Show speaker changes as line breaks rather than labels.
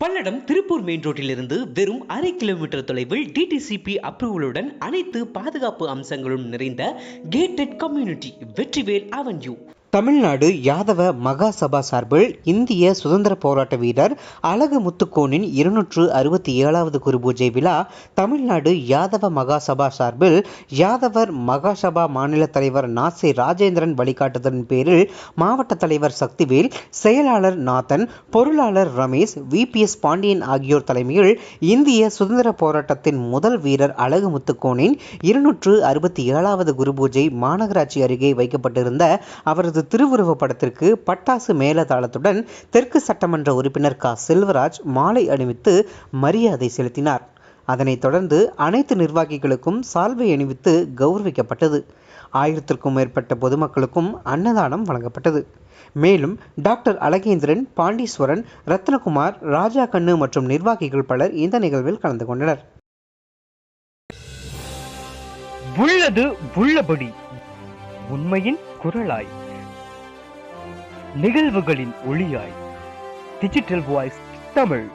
Palladam Tiruppur main ரோட்டிலிருந்து வெறும் அரை kilometre தொலைவில் டிடிசிபி அப்ரூவலுடன் அனைத்து பாதுகாப்பு அம்சங்களும் நிறைந்த gated community Vetrivel avenue
Tamil Nadu Yadava Maha Sabha சார்பில் இந்திய சுதந்திர போராட்ட வீரர் அழகு முத்துக்கோனின் இருநூற்று அறுபத்தி ஏழாவது குருபூஜை விழா தமிழ்நாடு யாதவ மகா சபா சார்பில் யாதவர் மகா சபா மாநில தலைவர் நாசி ராஜேந்திரன் வழிகாட்டுதலின் பேரில் மாவட்ட தலைவர் சக்திவேல் செயலாளர் நாதன் பொருளாளர் ரமேஷ் விபிஎஸ் பாண்டியன் ஆகியோர் தலைமையில் இந்திய சுதந்திர போராட்டத்தின் முதல் வீரர் அழகு முத்துக்கோனின் இருநூற்று அறுபத்தி ஏழாவது குருபூஜை மாநகராட்சி அருகே வைக்கப்பட்டிருந்த அவரது அவரது திருவுருவ படத்திற்கு பட்டாசு மேலதாளத்துடன் தெற்கு சட்டமன்ற உறுப்பினர் க. செல்வராஜ் மாலை அணிவித்து மரியாதை செலுத்தினார். அதனைத் தொடர்ந்து அனைத்து நிர்வாகிகளுக்கும் சால்வை அணிவித்து கௌரவிக்கப்பட்டது. ஆயிரத்திற்கும் மேற்பட்ட பொதுமக்களுக்கும் அன்னதானம் வழங்கப்பட்டது. மேலும் டாக்டர் அழகேந்திரன் பாண்டீஸ்வரன் ரத்னகுமார் ராஜா கண்ணு மற்றும் நிர்வாகிகள் பலர் இந்த நிகழ்வில் கலந்து கொண்டனர்.
உள்ளது உள்ளபடி உண்மையின் குரலாய். நிகழ்வுகளின் ஒளியாய். Digital voice Tamil.